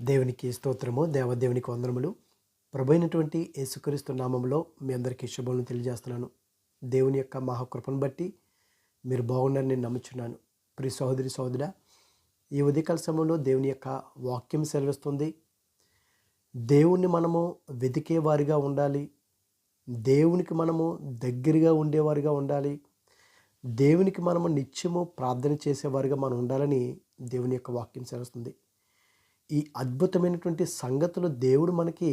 దేవునికి స్తోత్రము దేవదేవునికి వందనములు. ప్రభైనటువంటి యేసుక్రీస్తు నామంలో మీ అందరికీ శుభములు తెలియజేస్తున్నాను. దేవుని యొక్క మహాకృపను బట్టి మీరు బాగున్నారని నేను నమ్ముచున్నాను. ప్రి సహోదరి సహోదర ఈ ఉదయకాల సమయంలో దేవుని యొక్క వాక్యం సెలవిస్తుంది. దేవుణ్ణి మనము వెతికేవారిగా ఉండాలి. దేవునికి మనము దగ్గరగా ఉండేవారిగా ఉండాలి. దేవునికి మనము నిత్యము ప్రార్థన చేసేవారిగా మనం ఉండాలని దేవుని యొక్క వాక్యం సెలవుస్తుంది. ఈ అద్భుతమైనటువంటి సంగతులు దేవుడు మనకి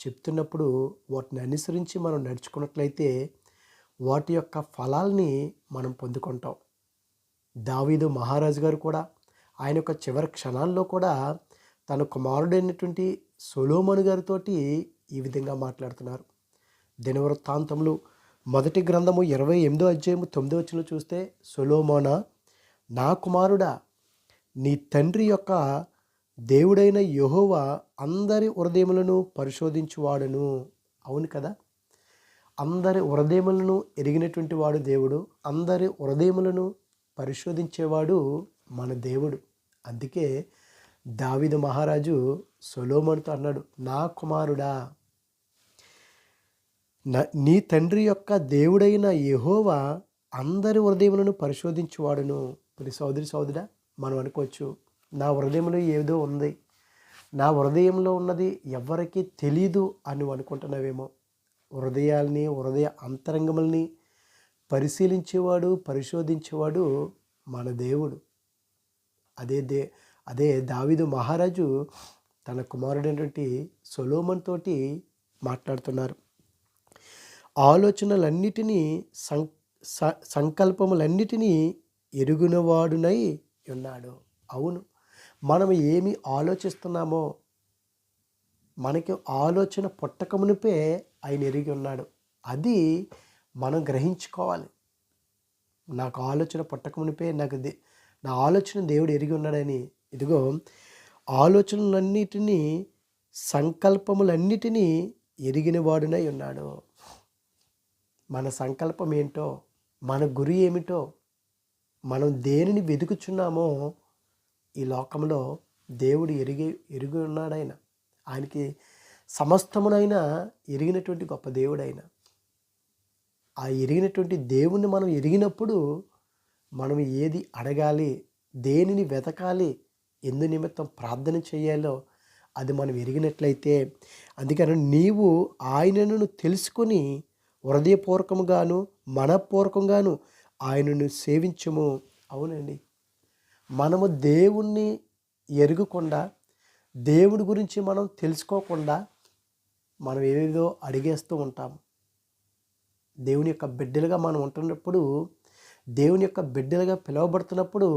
చెప్తున్నప్పుడు వాటిని అనుసరించి మనం నడుచుకున్నట్లయితే వాటి యొక్క ఫలాల్ని మనం పొందుకుంటాం. దావీదు మహారాజు గారు కూడా ఆయన యొక్క చివరి క్షణాల్లో కూడా తన కుమారుడైనటువంటి సొలోమను గారితో ఈ విధంగా మాట్లాడుతున్నారు. దినవృత్తాంతములు మొదటి గ్రంథము ఇరవై ఎనిమిదో అధ్యాయము తొమ్మిదో వచ్చిన చూస్తే సొలోమోనా నా కుమారుడా నీ తండ్రి యొక్క దేవుడైన యహోవా అందరి హృదయములను పరిశోధించువాడును. అవును కదా? అందరి హృదయములను ఎరిగినటువంటి వాడు దేవుడు. అందరి హృదయములను పరిశోధించేవాడు మన దేవుడు. అందుకే దావిద మహారాజు సొలోమన్తో అన్నాడు నా కుమారుడా నా- నీ తండ్రి యొక్క దేవుడైన యహోవా అందరి హృదయములను పరిశోధించువాడును. మరి సోదరి సోదరా మనం అనుకోవచ్చు నా హృదయంలో ఏదో ఉంది. నా హృదయంలో ఉన్నది ఎవరికి తెలీదు అని అనుకుంటున్నావేమో. హృదయాల్ని హృదయ అంతరంగముల్ని పరిశీలించేవాడు పరిశోధించేవాడు మన దేవుడు. అదే దే అదే దావిదు మహారాజు తన కుమారుడైనటువంటి సొలోమన్ తోటి మాట్లాడుతున్నారు. ఆలోచనలన్నిటినీ సం సంకల్పములన్నిటినీ ఎరుగునవాడునై ఉన్నాడు. అవును. మనం ఏమి ఆలోచిస్తున్నామో మనకి ఆలోచన పుట్టకమునిపే ఆయన ఎరిగి ఉన్నాడు. అది మనం గ్రహించుకోవాలి. నాకు ఆలోచన పుట్టకమునిపే నాకు దే- నా ఆలోచన దేవుడు ఎరిగి ఉన్నాడని. ఇదిగో ఆలోచనలన్నిటినీ సంకల్పములన్నిటినీ ఎరిగిన వాడునై ఉన్నాడు. మన సంకల్పం ఏంటో మన గురి ఏమిటో మనం దేనిని వెతుకుచున్నామో ఈ లోకంలో దేవుడు ఎరిగి ఎరిగి ఉన్నాడైన ఆయనకి సమస్తమునైనా ఎరిగినటువంటి గొప్ప దేవుడైన. ఆ ఎరిగినటువంటి దేవుణ్ణి మనం ఎరిగినప్పుడు మనం ఏది అడగాలి దేనిని వెతకాలి ఎందు నిమిత్తం ప్రార్థన చేయాలో అది మనం ఎరిగినట్లయితే అందుకని నీవు ఆయనను తెలుసుకొని హృదయపూర్వకంగాను మనపూర్వకంగాను ఆయనను సేవించము. అవునండి. మనము దేవుణ్ణి ఎరుగుకుండా దేవుడి గురించి మనం తెలుసుకోకుండా మనం ఏదో అడిగేస్తూ ఉంటాం దేవుని యొక్క బిడ్డలుగా మనం ఉంటున్నప్పుడు దేవుని యొక్క బిడ్డలుగా పిలువబడుతున్నప్పుడు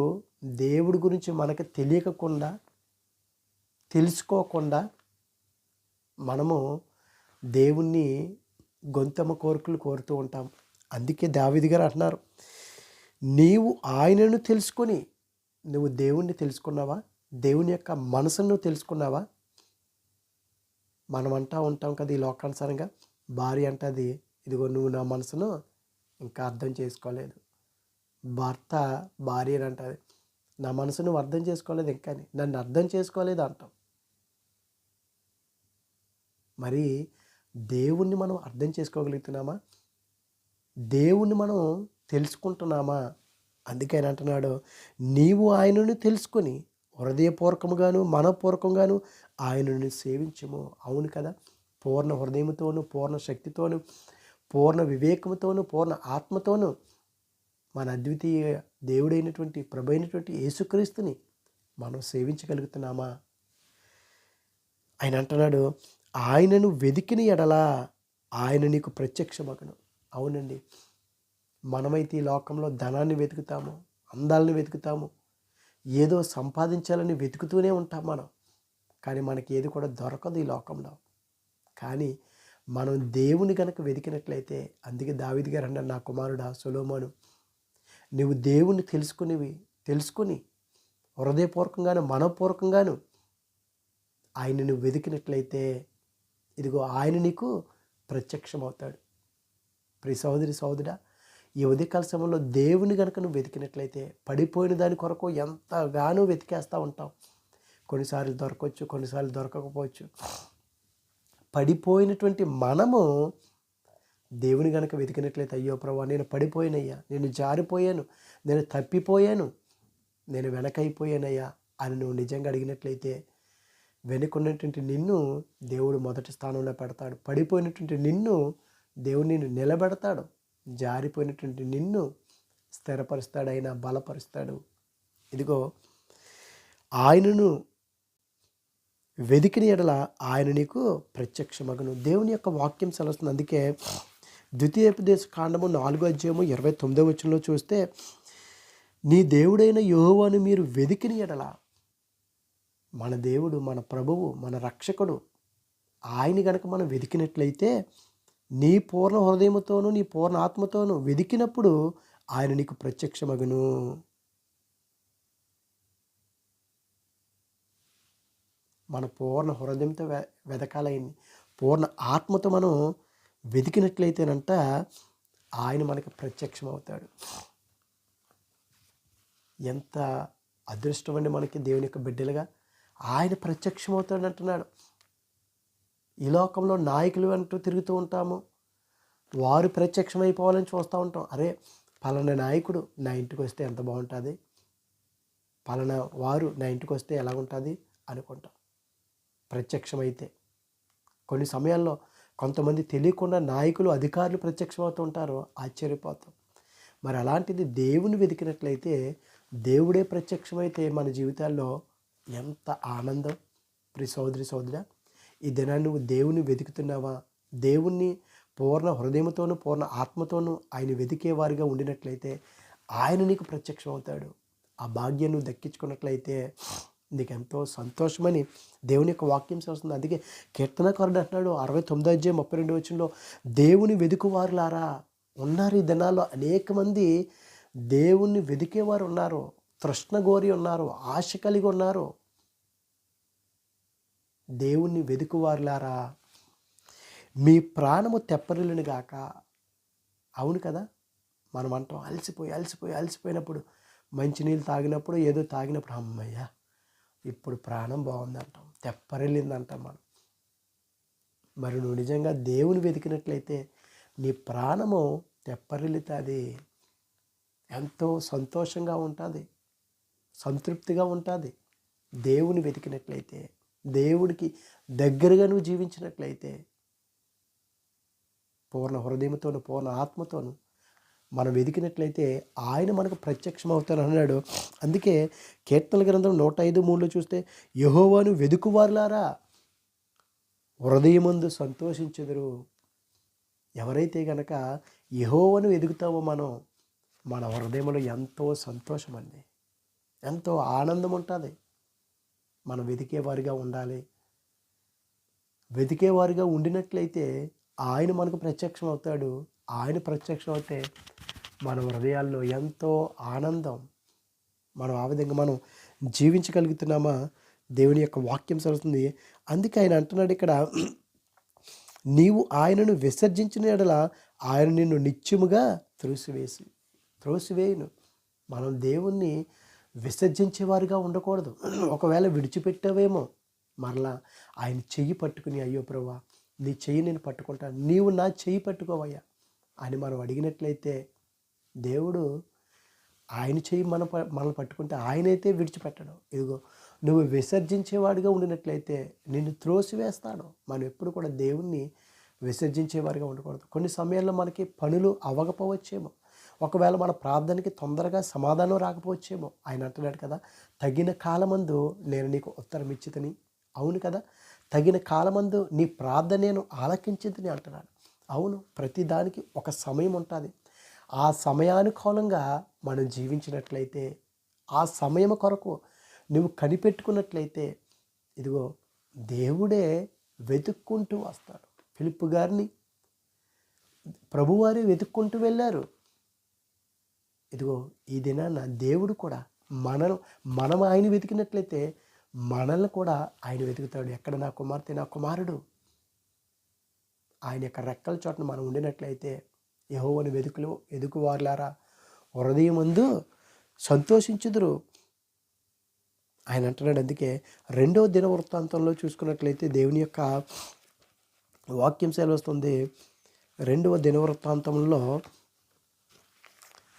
దేవుడి గురించి మనకు తెలియకుండా తెలుసుకోకుండా మనము దేవుణ్ణి గొంతమ్మ కోరికలు కోరుతూ ఉంటాం అందుకే దావిది గారు అంటున్నారు నీవు ఆయనను తెలుసుకొని నువ్వు దేవుణ్ణి తెలుసుకున్నావా? దేవుని యొక్క మనసును నువ్వు తెలుసుకున్నావా? మనం అంటా ఉంటాం కదా ఈ లోకానుసారంగా. భార్య అంటది ఇదిగో నువ్వు నా మనసును ఇంకా అర్థం చేసుకోలేదు. భర్త భార్య అని అంటది నా మనసు నువ్వు అర్థం చేసుకోలేదు ఇంకా అని. నన్ను అర్థం చేసుకోలేదు అంటాం. మరి దేవుణ్ణి మనం అర్థం చేసుకోగలుగుతున్నామా? దేవుణ్ణి మనం తెలుసుకుంటున్నామా? అందుకని అంటున్నాడు నీవు ఆయనను తెలుసుకొని హృదయపూర్వకంగాను మనపూర్వకంగాను ఆయనను సేవించము. అవును కదా? పూర్ణ హృదయంతోనూ పూర్ణ శక్తితోను పూర్ణ వివేకముతోను పూర్ణ ఆత్మతోనూ మన అద్వితీయ దేవుడైనటువంటి ప్రభు అయినటువంటి యేసుక్రీస్తుని మనం సేవించగలుగుతున్నామా? ఆయన అంటున్నాడు ఆయనను వెదికిన ఎడలా ఆయన నీకు ప్రత్యక్షమగను. అవునండి. మనమైతే ఈ లోకంలో ధనాన్ని వెతుకుతాము అందాలని వెతుకుతాము ఏదో సంపాదించాలని వెతుకుతూనే ఉంటాం మనం. కానీ మనకి ఏది కూడా దొరకదు ఈ లోకంలో. కానీ మనం దేవుని కనుక వెతికినట్లయితే అందుకే దావిది గారు అన్న నా కుమారుడా సులోమాను నువ్వు దేవుణ్ణి తెలుసుకునేవి తెలుసుకుని హృదయపూర్వకంగాను మనపూర్వకంగాను ఆయన నువ్వు వెతికినట్లయితే ఇదిగో ఆయన నీకు ప్రత్యక్షమవుతాడు. ప్రి సహోదరి సహోదరా ఈ ఉదయకాల సమయంలో దేవుని కనుక నువ్వు వెతికినట్లయితే పడిపోయిన దాని కొరకు ఎంతగానో వెతికేస్తూ ఉంటాం కొన్నిసార్లు దొరకవచ్చు కొన్నిసార్లు దొరకకపోవచ్చు. పడిపోయినటువంటి మనము దేవుని కనుక వెతికినట్లయితే అయ్యో ప్రభా నేను పడిపోయినయ్యా నేను జారిపోయాను నేను తప్పిపోయాను నేను వెనకైపోయానయ్యా అని నువ్వు నిజంగా అడిగినట్లయితే వెనుకున్నటువంటి నిన్ను దేవుడు మొదటి స్థానంలో పెడతాడు. పడిపోయినటువంటి నిన్ను దేవుడు నిన్ను నిలబెడతాడు. జారిపోయినటువంటి నిన్ను స్థిరపరుస్తాడు ఆయన బలపరుస్తాడు. ఇదిగో ఆయనను వెదికిన ఎడల ఆయన నీకు ప్రత్యక్షమగను. దేవుని యొక్క వాక్యం సెలవుస్తుంది. అందుకే ద్వితీయోపదేశ కాండము నాలుగో అధ్యాయము ఇరవై తొమ్మిదో వచ్చంలో చూస్తే నీ దేవుడైన యోహోవాను మీరు వెదికిన ఎడల మన దేవుడు మన ప్రభువు మన రక్షకుడు ఆయన గనక మనం వెతికినట్లయితే నీ పూర్ణ హృదయముతోనూ నీ పూర్ణ ఆత్మతోనూ వెదికినప్పుడు ఆయన నీకు ప్రత్యక్షమగును. మన పూర్ణ హృదయంతో వె వెదకాలైంది. పూర్ణ ఆత్మతో మనం వెతికినట్లయితేనంట ఆయన మనకి ప్రత్యక్షం అవుతాడు ఎంత అదృష్టం అండి మనకి దేవుని యొక్క బిడ్డలుగా. ఆయన ప్రత్యక్షం అవుతాడు అంటున్నాడు ఈ లోకంలో నాయకులు అంటూ తిరుగుతూ ఉంటాము. వారు ప్రత్యక్షమైపోవాలని చూస్తూ ఉంటాం. అరే పలానా నాయకుడు నా ఇంటికి వస్తే ఎంత బాగుంటుంది? పలానా వారు నా ఇంటికి వస్తే ఎలా ఉంటుంది అనుకుంటాం. ప్రత్యక్షమైతే. కొన్ని సమయాల్లో కొంతమంది తెలియకుండా నాయకులు అధికారులు ప్రత్యక్షమవుతూ ఉంటారో ఆశ్చర్యపోతాం. మరి అలాంటిది దేవుని వెతికినట్లయితే దేవుడే ప్రత్యక్షమైతే మన జీవితాల్లో ఎంత ఆనందం. ప్రి సోదరి సోదరా ఈ దినాన్ని నువ్వు దేవుని వెతుకుతున్నావా? దేవుణ్ణి పూర్ణ హృదయంతోనూ పూర్ణ ఆత్మతోనూ ఆయన వెతికేవారిగా ఉండినట్లయితే ఆయన నీకు ప్రత్యక్షం అవుతాడు ఆ భాగ్యం నువ్వు దక్కించుకున్నట్లయితే నీకు ఎంతో సంతోషమని దేవుని యొక్క వాక్యం చేస్తుంది అందుకే కీర్తనకారుడు అంటున్నాడు అరవై తొమ్మిదో అధ్యాయం ముప్పై రెండు వచ్చినలో దేవుని వెతుకువారులారా ఉన్నారు ఈ దినాల్లో అనేక మంది దేవుణ్ణి వెతికేవారు ఉన్నారు. తృష్ణ గోరి ఉన్నారు ఆశ కలిగి ఉన్నారు. దేవుణ్ణి వెతుకువారులారా మీ ప్రాణము తెప్పరిల్లును గాక. అవును కదా? మనం అంటాం అలసిపోయి అలసిపోయి అలసిపోయినప్పుడు మంచినీళ్ళు తాగినప్పుడు ఏదో తాగినప్పుడు అమ్మయ్య ఇప్పుడు ప్రాణం బాగుందంటాం తెప్పరిల్లిందంటాం మనం. మరి నువ్వు నిజంగా దేవుని వెతికినట్లయితే నీ ప్రాణము తెప్పరిల్లుతుంది. ఎంతో సంతోషంగా ఉంటుంది సంతృప్తిగా ఉంటుంది. దేవుని వెతికినట్లయితే దేవుడికి దగ్గరగా నువ్వు జీవించినట్లయితే పూర్ణ హృదయంతోను పూర్ణ ఆత్మతోను మనం వెతికినట్లయితే ఆయన మనకు ప్రత్యక్షం అవుతాను అన్నాడు. అందుకే కీర్తన గ్రంథం నూట ఐదు మూడులో చూస్తే యహోవాను వెదుకువారులారా హృదయమందు సంతోషించెదరు. ఎవరైతే గనక యహోవను ఎదుగుతామో మనం మన హృదయంలో ఎంతో సంతోషం అండి ఎంతో ఆనందం ఉంటుంది. మనం వెతికేవారిగా ఉండాలి. వెతికేవారిగా ఉండినట్లయితే ఆయన మనకు ప్రత్యక్షం అవుతాడు. ఆయన ప్రత్యక్షం అవుతే మన హృదయాల్లో ఎంతో ఆనందం. మనం ఆ విధంగా మనం జీవించగలుగుతున్నామా? దేవుని యొక్క వాక్యం సరుతుంది అందుకే ఆయన అంటున్నాడు ఇక్కడ నీవు ఆయనను విసర్జించిన ఎడల ఆయన నిన్ను నిత్యముగా త్రోసివేసి త్రోసివేయును. మనం దేవుణ్ణి విసర్జించేవారుగా ఉండకూడదు. ఒకవేళ విడిచిపెట్టావేమో మరలా ఆయన చెయ్యి పట్టుకుని అయ్యో ప్రభా నీ చెయ్యి నేను పట్టుకుంటాను నీవు నా చెయ్యి పట్టుకోవయ్యా అని మనం అడిగినట్లయితే దేవుడు ఆయన చెయ్యి మన మనల్ని పట్టుకుంటే ఆయనైతే విడిచిపెట్టడం. ఇదిగో నువ్వు విసర్జించేవాడిగా ఉండినట్లయితే నిన్ను త్రోసివేస్తాడు మనం ఎప్పుడు కూడా దేవుణ్ణి విసర్జించేవారిగా ఉండకూడదు. కొన్ని సమయాల్లో మనకి పనులు అవగపోవచ్చేమో ఒకవేళ మన ప్రార్థనకి తొందరగా సమాధానం రాకపోవచ్చేమో. ఆయన అంటున్నాడు కదా తగిన కాలమందు నేను నీకు ఉత్తరం ఇచ్చితని. అవును కదా తగిన కాలమందు నీ ప్రార్థన నేను ఆలకించిందని అంటున్నాడు. అవును ప్రతిదానికి ఒక సమయం ఉంటుంది. ఆ సమయానుకూలంగా మనం జీవించినట్లయితే ఆ సమయం కొరకు నువ్వు కనిపెట్టుకున్నట్లయితే ఇదిగో దేవుడే వెతుక్కుంటూ వస్తాడు. ఫిలిప్ గారిని ప్రభువారి వెతుక్కుంటూ వెళ్ళారు. ఇదిగో ఈ దినాన దేవుడు కూడా మనను మనం ఆయన వెతికినట్లయితే మనల్ని కూడా ఆయన వెతుకుతాడు. ఎక్కడ నా కుమార్తె నా కుమారుడు? ఆయన యొక్క రెక్కల చోటన మనం ఉండినట్లయితే యహోవని వెతుకులు ఎదుకువారులారా హృదయమందు సంతోషించుదురు. ఆయన అంటున్నాడు అందుకే రెండవ దిన వృత్తాంతంలో చూసుకున్నట్లయితే దేవుని యొక్క వాక్యం సెలవుస్తుంది. రెండవ దిన వృత్తాంతంలో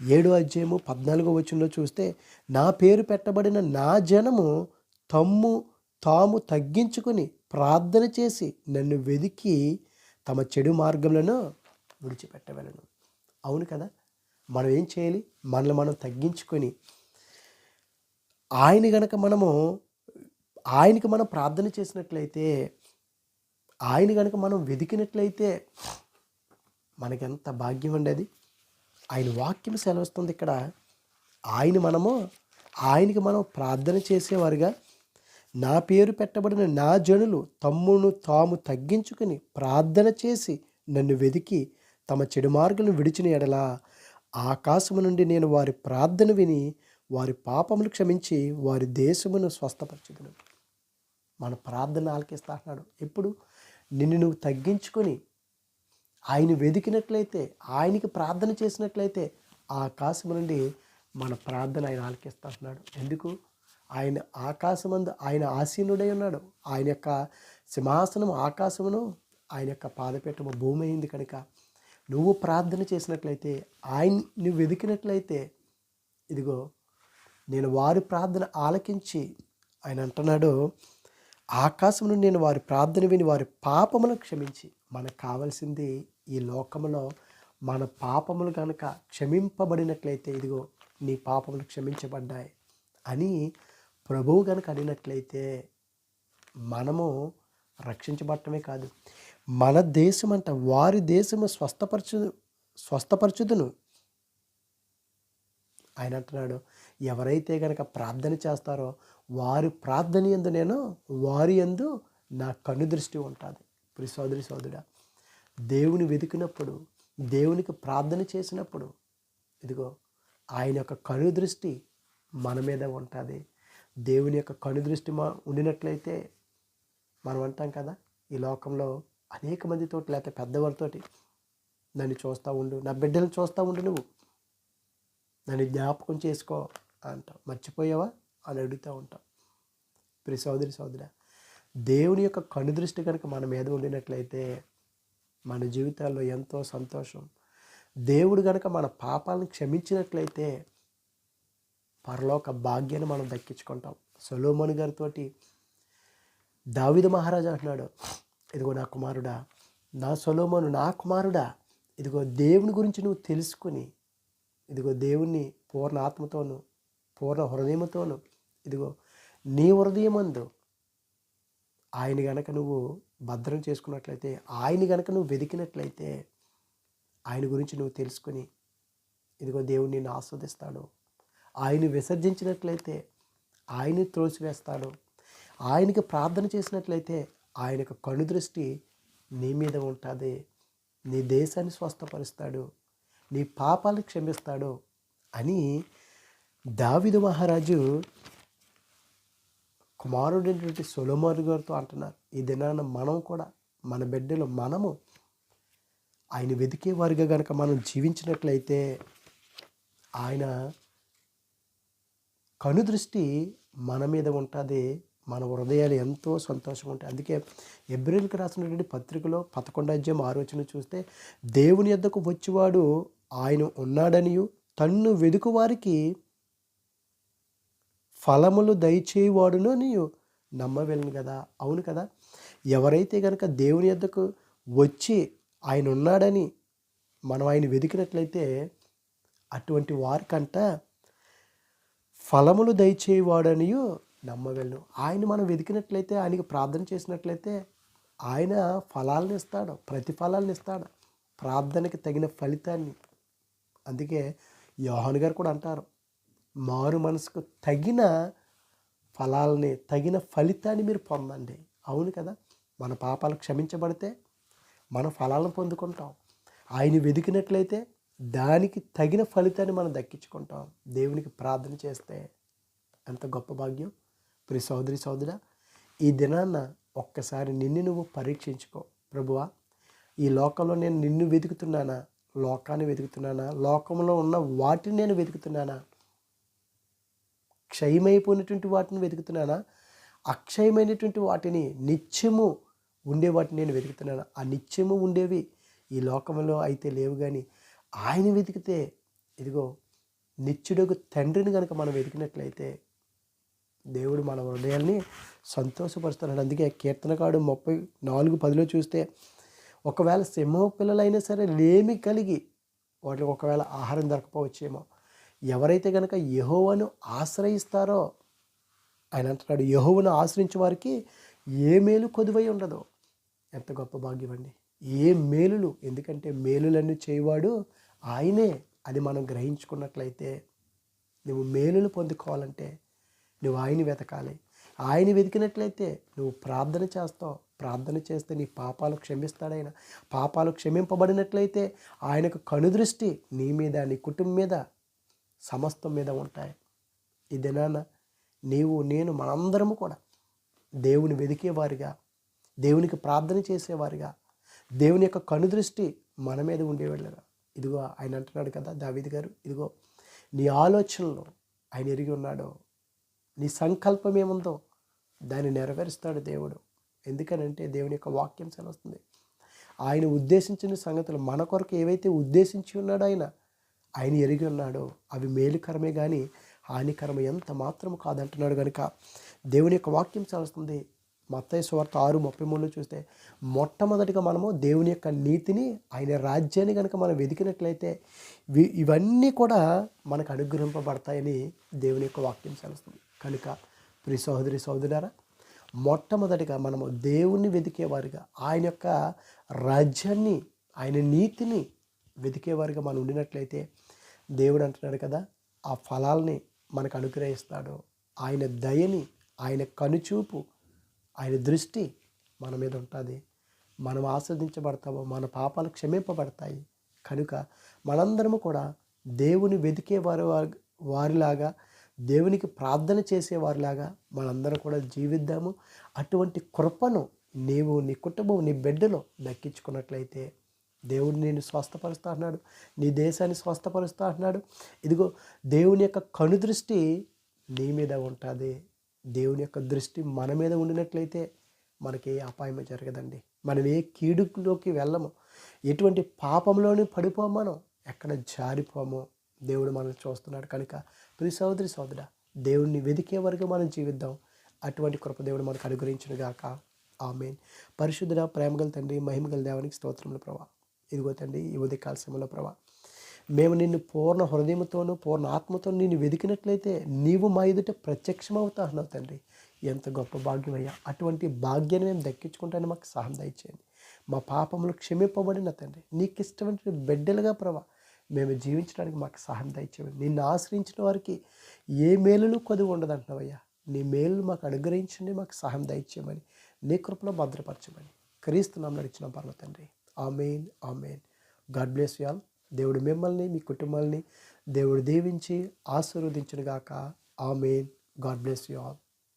ఏడు అధ్యాయము పద్నాలుగో వచనంలో చూస్తే నా పేరు పెట్టబడిన నా జనము తమ్ము తాము తగ్గించుకుని ప్రార్థన చేసి నన్ను వెదికి తమ చెడు మార్గములను విడిచిపెట్టవలను. అవును కదా? మనం ఏం చేయాలి? మనల్ని మనం తగ్గించుకొని ఆయన గనక మనము ఆయనకి మనం ప్రార్థన చేసినట్లయితే ఆయన గనక మనం వెతికినట్లయితే మనకెంత భాగ్యం అండి అది? ఆయన వాక్యం సెలవుస్తుంది ఇక్కడ. ఆయన మనము ఆయనకి మనం ప్రార్థన చేసేవారుగా. నా పేరు పెట్టబడిన నా జనులు తమ్మును తాము తగ్గించుకుని ప్రార్థన చేసి నన్ను వెతికి తమ చెడు మార్గులను విడిచిన ఎడల ఆకాశము నుండి నేను వారి ప్రార్థన విని వారి పాపములు క్షమించి వారి దేశమును స్వస్థపరచుదును. మన ప్రార్థన ఆలకిస్తా అన్నాడు ఎప్పుడు? నిన్ను నువ్వు తగ్గించుకొని ఆయన వెతికినట్లయితే ఆయనకి ప్రార్థన చేసినట్లయితే ఆ ఆకాశం నుండి మన ప్రార్థన ఆయన ఆలకిస్తున్నాడు ఎందుకు? ఆయన ఆకాశమందు ఆయన ఆసీనుడై ఉన్నాడు. ఆయన యొక్క సింహాసనం ఆకాశమును ఆయన యొక్క పాదపీఠము భూమి అయింది కనుక నువ్వు ప్రార్థన చేసినట్లయితే ఆయన నువ్వు వెతికినట్లయితే ఇదిగో నేను వారి ప్రార్థన ఆలకించి ఆయన అంటున్నాడు ఆకాశం నుండి నేను వారి ప్రార్థన విని వారి పాపములను క్షమించి మనకు కావాల్సింది ఈ లోకంలో మన పాపములు కనుక క్షమింపబడినట్లయితే ఇదిగో నీ పాపములు క్షమించబడ్డాయి అని ప్రభువు కనుక అడిగినట్లయితే మనము రక్షించబడటమే కాదు. మన దేశం అంట వారి దేశము స్వస్థపరచు స్వస్థపరచుదును. ఆయన అంటున్నాడు ఎవరైతే కనుక ప్రార్థన చేస్తారో వారి ప్రార్థన ఎందు నేను వారి ఎందు నా కన్ను దృష్టి ఉంటుంది. ఇప్పుడు సోదరి సోదరుడా దేవుని వెతికినప్పుడు దేవునికి ప్రార్థన చేసినప్పుడు ఇదిగో ఆయన యొక్క కను దృష్టి మన మీద ఉంటుంది. దేవుని యొక్క కను దృష్టి మా ఉండినట్లయితే మనం అంటాం కదా ఈ లోకంలో అనేక మందితోటి లేకపోతే పెద్దవారితోటి నన్ను చూస్తూ ఉండు నా బిడ్డలు చూస్తూ ఉండు నువ్వు. నన్ను జ్ఞాపకం చేసుకో అంటావు. మర్చిపోయావా అని అడుగుతూ ఉంటాం ప్రి సోదరి సోదర దేవుని యొక్క కను దృష్టి కనుక మన మీద ఉండినట్లయితే మన జీవితాల్లో ఎంతో సంతోషం. దేవుడు కనుక మన పాపాలను క్షమించినట్లయితే పరలోక భాగ్యాన్ని మనం దక్కించుకుంటాం. సొలోమోని గారితో దావిద మహారాజు అంటున్నాడు ఇదిగో నా కుమారుడా నా సొలోమోను నా కుమారుడా ఇదిగో దేవుని గురించి నువ్వు తెలుసుకుని ఇదిగో దేవుణ్ణి పూర్ణ ఆత్మతోను పూర్ణ హృదయముతోను ఇదిగో నీ హృదయమందు ఆయన గనక నువ్వు భద్రం చేసుకున్నట్లయితే ఆయన కనుక నువ్వు వెతికినట్లయితే ఆయన గురించి నువ్వు తెలుసుకొని ఇదిగో దేవుడు నిన్ను ఆస్వాదిస్తాడు. ఆయన విసర్జించినట్లయితే ఆయన త్రోసివేస్తాడు. ఆయనకి ప్రార్థన చేసినట్లయితే ఆయన యొక్క కనుదృష్టి నీ మీద ఉంటుంది. నీ దేశాన్ని స్వస్థపరుస్తాడు. నీ పాపాలు క్షమిస్తాడు అని దావిదు మహారాజు కుమారుడైనటువంటి సొలమారు గారితో అంటున్నారు. ఈ దినాన మనం కూడా మన బిడ్డలు మనము ఆయన వెతికే వారిగా కనుక మనం జీవించినట్లయితే ఆయన కనుదృష్టి మన మీద ఉంటుంది. మన హృదయాలు ఎంతో సంతోషంగా ఉంటాయి. అందుకే ఎబ్రిల్కి రాసినటువంటి పత్రికలో పదకొండు అధ్యాయం ఆలోచన చూస్తే దేవుని యొద్దకు వచ్చేవాడు ఆయన ఉన్నాడనియు తన్ను వెదుకువారికి వారికి ఫలములు దయచేవాడును నీవు నమ్మవెళ్ళను కదా? అవును కదా? ఎవరైతే కనుక దేవుని యొద్దకు వచ్చి ఆయన ఉన్నాడని మనం ఆయన వెతికినట్లయితే అటువంటి వారికంట ఫలములు దయచేవాడనియు నమ్మవెళ్ళను ఆయన మనం వెతికినట్లయితే ఆయనకి ప్రార్థన చేసినట్లయితే ఆయన ఫలాలను ఇస్తాడు ప్రతిఫలాలను ఇస్తాడు ప్రార్థనకి తగిన ఫలితాన్ని. అందుకే యోహన్ గారు కూడా అంటారు మారు మనసుకు తగిన ఫలాలని తగిన ఫలితాన్ని మీరు పొందండి. అవును కదా? మన పాపాలు క్షమించబడితే మన ఫలాలను పొందుకుంటాం. ఆయన వెతికినట్లయితే దానికి తగిన ఫలితాన్ని మనం దక్కించుకుంటాం. దేవునికి ప్రార్థన చేస్తే ఎంత గొప్ప భాగ్యం. ప్రి సోదరి సోదర ఈ దినాన్న ఒక్కసారి నిన్ను నువ్వు పరీక్షించుకో. ప్రభువా ఈ లోకంలో నేను నిన్ను వెతుకుతున్నానా? లోకాన్ని వెతుకుతున్నానా? లోకంలో ఉన్న వాటిని నేను వెతుకుతున్నానా? క్షయమైపోయినటువంటి వాటిని వెతుకుతున్నానా? అక్షయమైనటువంటి వాటిని నిత్యము ఉండే వాటిని నేను వెతుకుతున్నాను? ఆ నిత్యము ఉండేవి ఈ లోకంలో అయితే లేవు కానీ ఆయన వెతికితే ఇదిగో నిత్యుడకు తండ్రిని కనుక మనం వెతికినట్లయితే దేవుడు మన హృదయాల్ని సంతోషపరుస్తున్నాడు. అందుకే కీర్తనకాడు ముప్పై నాలుగు పదిలో చూస్తే ఒకవేళ సింహ పిల్లలైనా సరే లేమి కలిగి వాటికి ఒకవేళ ఆహారం దొరకపోవచ్చేమో. ఎవరైతే కనుక యహోవను ఆశ్రయిస్తారో ఆయన అంటున్నాడు యహోవను ఆశ్రయించే వారికి ఏ మేలు కొదువై ఉండదు. ఎంత గొప్ప భాగ్యం అండి. ఏ మేలులు ఎందుకంటే మేలులన్నీ చేయవాడు ఆయనే అది మనం గ్రహించుకున్నట్లయితే నువ్వు మేలులు పొందుకోవాలంటే నువ్వు ఆయన వెతకాలి. ఆయన వెతికినట్లయితే నువ్వు ప్రార్థన చేస్తావు. ప్రార్థన చేస్తే నీ పాపాలు క్షమిస్తాడైనా. పాపాలు క్షమింపబడినట్లయితే ఆయనకు కనుదృష్టి నీ మీద నీ కుటుంబం మీద సమస్తం మీద ఉంటాయి. ఈ దినాన నీవు నేను మనందరము కూడా దేవుని వెదికేవారిగా దేవునికి ప్రార్థన చేసేవారిగా దేవుని యొక్క కనుదృష్టి మన మీద ఉండేవాళ్ళుగా ఇదిగో ఆయన అంటున్నాడు కదా దావిది గారు ఇదిగో నీ ఆలోచనలు ఆయన ఎరిగి ఉన్నాడు నీ సంకల్పం ఏముందో దాన్ని నెరవేరుస్తాడు దేవుడు. ఎందుకనంటే దేవుని యొక్క వాక్యం సెలవుస్తుంది. ఆయన ఉద్దేశించిన సంగతులు మన కొరకు ఏవైతే ఉద్దేశించి ఉన్నాడో ఆయన ఆయన ఎరిగి ఉన్నాడో అవి మేలుకరమే కానీ హానికరమే ఎంత మాత్రం కాదంటున్నాడు కనుక దేవుని యొక్క వాక్యం సెలవుస్తుంది మత్తయ్య సువార్త ఆరు ముప్పై మూడులో చూస్తే మొట్టమొదటిగా మనము దేవుని యొక్క నీతిని ఆయన రాజ్యాన్ని కనుక మనం వెతికినట్లయితే ఇవన్నీ కూడా మనకు అనుగ్రహింపబడతాయని దేవుని యొక్క వాక్యం సెలవుస్తుంది కనుక ప్రి సహోదరి సహోదరారా మొట్టమొదటిగా మనము దేవుణ్ణి వెతికేవారుగా ఆయన యొక్క రాజ్యాన్ని ఆయన నీతిని వెతికేవారుగా మనం ఉండినట్లయితే దేవుడు అంటున్నాడు కదా ఆ ఫలాల్ని మనకు అనుగ్రహిస్తాడు. ఆయన దయని ఆయన కనుచూపు ఆయన దృష్టి మన మీద ఉంటుంది. మనం ఆస్వాదించబడతామో మన పాపాలు క్షమింపబడతాయి. కనుక మనందరము కూడా దేవుని వెతికే వారి వారిలాగా దేవునికి ప్రార్థన చేసేవారిలాగా మనందరం కూడా జీవిద్దాము. అటువంటి కృపను నీవు నీ కుటుంబం నీ బిడ్డలో దక్కించుకున్నట్లయితే దేవుడు నేను స్వస్థపరుస్తా అంటున్నాడు. నీ దేశాన్ని స్వస్థపరుస్తా అంటున్నాడు. ఇదిగో దేవుని యొక్క కనుదృష్టి నీ మీద ఉంటుంది. దేవుని యొక్క దృష్టి మన మీద ఉండినట్లయితే మనకి ఏ అపాయం జరగదండి. మనం ఏ కీడులోకి వెళ్ళము. ఎటువంటి పాపంలోని పడిపోము మనం. ఎక్కడ జారిపోము. దేవుడు మనల్ని చూస్తున్నాడు కనుక. ప్రి సోదరి సోదర దేవుడిని వెదికే వరకు మనం జీవిద్దాం. అటువంటి కృప దేవుడు మనకు అనుగ్రహించిన గాక ఆమెన్. పరిశుద్ధుడ ప్రేమగల తండ్రి మహిమగల దేవానికి స్తోత్రములు ప్రభా. ఇదిగో తండ్రి ఈ ఉదయకాల సమయంలో ప్రభా మేము నిన్ను పూర్ణ హృదయంతోనూ పూర్ణ ఆత్మతో నిన్ను వెతికినట్లయితే నీవు మా ఎదుట ప్రత్యక్షమవుతా తండ్రి. ఎంత గొప్ప భాగ్యం అయ్యా అటువంటి భాగ్యాన్ని మేము దక్కించుకుంటాను మాకు సహాయం దయచేయండి. మా పాపములు క్షమింపబడిన తండ్రి. నీకు ఇష్టమైన బిడ్డలుగా ప్రభా మేము జీవించడానికి మాకు సహాయం దయచేయండి. నిన్ను ఆశ్రయించిన వారికి ఏ మేలులు ఉండదు ఉండదంటున్నావయ్యా. నీ మేలు మాకు అనుగ్రహించండి మాకు సహాయం దయచేయమని నీ కృపలో భద్రపరచమని క్రీస్తు నామం నడిచిన పర్వ తండ్రి. Amen amen. God bless you all. దేవుడు మిమ్మల్ని మీ కుటుంబాల్ని దేవుడు దీవించి ఆశీర్వదించునుగాక. Amen. God bless you all.